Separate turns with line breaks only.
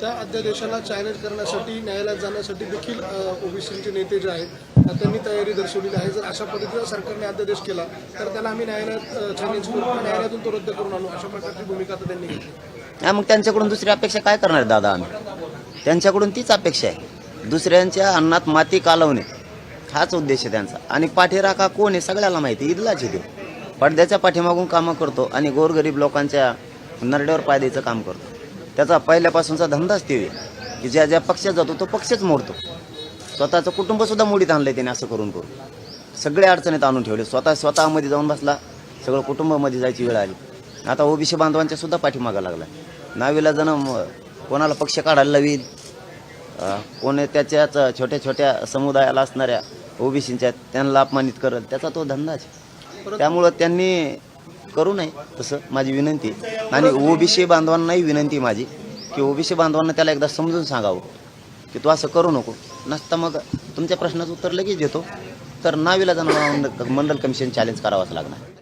त्या अध्यादेशाला चॅलेंज करण्यासाठी न्यायालयात जाण्यासाठी देखील ओबीसीचे नेते जे आहेत त्यांनी तयारी दर्शवलेली आहे. जर अशा पद्धतीचा सरकारने अध्यादेश केला तर त्याला आम्ही न्यायालयात चॅलेंज करू न्यायालयातून तो रद्द करून आणू अशा प्रकारची भूमिका आता त्यांनी घेतली.
मग त्यांच्याकडून दुसरी अपेक्षा काय करणार दादा आम्ही? त्यांच्याकडून तीच अपेक्षा आहे. दुसऱ्यांच्या अन्नात माती कालवणे हाच उद्देश आहे त्यांचा. आणि पाठीराखा कोण आहे सगळ्याला माहिती ईदलाच आहे पडद्याच्या पाठीमागून कामं करतो आणि गोरगरीब लोकांच्या नरड्यावर पायद्याचं काम करतो. त्याचा पहिल्यापासूनचा धंदाच ते की ज्या ज्या पक्षात जातो तो पक्षच मोडतो. स्वतःचं कुटुंब सुद्धा मोडीत आणलंय त्याने असं करून करून. सगळे अडचणीत आणून ठेवले. स्वतः स्वतःमध्ये जाऊन बसला. सगळं कुटुंबामध्ये जायची वेळ आली. आता ओबीसी बांधवांच्या सुद्धा पाठीमागा लागला नावीला जण कोणाला पक्ष काढायला लावील? कोणी त्याच्याच छोट्या छोट्या समुदायाला असणाऱ्या ओबीसीच्या त्यांना अपमानित करत त्याचा तो धंदाच. त्यामुळं त्यांनी करू नये तसं माझी विनंती आहे. आणि ओबीसी बांधवांनाही विनंती माझी की ओबीसी बांधवांना त्याला एकदा समजून सांगावं की तू असं करू नको. नसता मग तुमच्या प्रश्नाचं उत्तर लगेच देतो. तर नावीला जाणं मंडल कमिशन चॅलेंज करावाच लागणार.